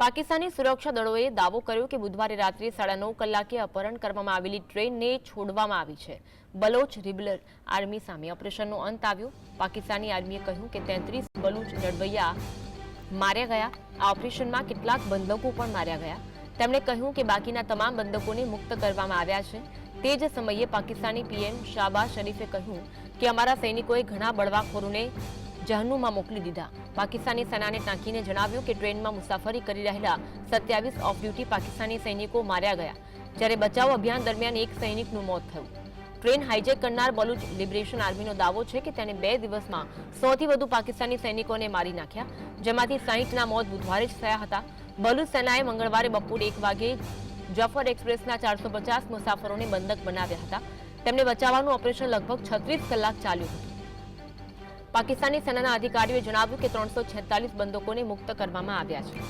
પાકિસ્તાની સુરક્ષા દળોએ દાવો કર્યો કે બુધવારે રાત્રે સાડા નવ કલાકે અપહરણ કરવામાં આવેલી ટ્રેનને છોડવામાં આવી છે. બલોચ રિબલર આર્મી સામે ઓપરેશનનો અંત આવ્યો. પાકિસ્તાની આર્મીએ કહ્યું કે તેત્રીસ બલોચ લડવૈયા માર્યા ગયા. આ ઓપરેશનમાં કેટલાક બંધકો પણ માર્યા ગયા. તેમણે કહ્યું કે બાકીના તમામ બંધકોને મુક્ત કરવામાં આવ્યા છે. તે જ સમયે પાકિસ્તાની પીએમ શાહબાઝ શરીફે કહ્યું કે અમારા સૈનિકોએ ઘણા બળવાખોરોને જહન્નુમાં મોકલી દીધા. પાકિસ્તાની સેનાને ટાંકીને જણાવ્યું કે ટ્રેનમાં મુસાફરી કરી રહેલા સત્યાવીસ ઓફ ડ્યુટી પાકિસ્તાની સૈનિકો માર્યા ગયા, જ્યારે બચાવ અભિયાન દરમિયાન એક સૈનિકનું મોત થયું. ટ્રેન હાઇજેક કરનાર બલુચ લિબરેશન આર્મીનો દાવો છે કે તેણે બે દિવસમાં સૌથી વધુ પાકિસ્તાની સૈનિકોને મારી નાખ્યા, જેમાંથી સાહીઠના મોત બુધવારે જ થયા હતા. બલુચ સેનાએ મંગળવારે બપોરે એક વાગે જફર એક્સપ્રેસના ચારસો પચાસ મુસાફરોને બંધક બનાવ્યા હતા. તેમને બચાવવાનું ઓપરેશન લગભગ છત્રીસ કલાક ચાલ્યું હતું. પાકિસ્તાની સેનાના અધિકારીઓએ જણાવ્યું કે ત્રણસો બંદૂકોને મુક્ત કરવામાં આવ્યા છે.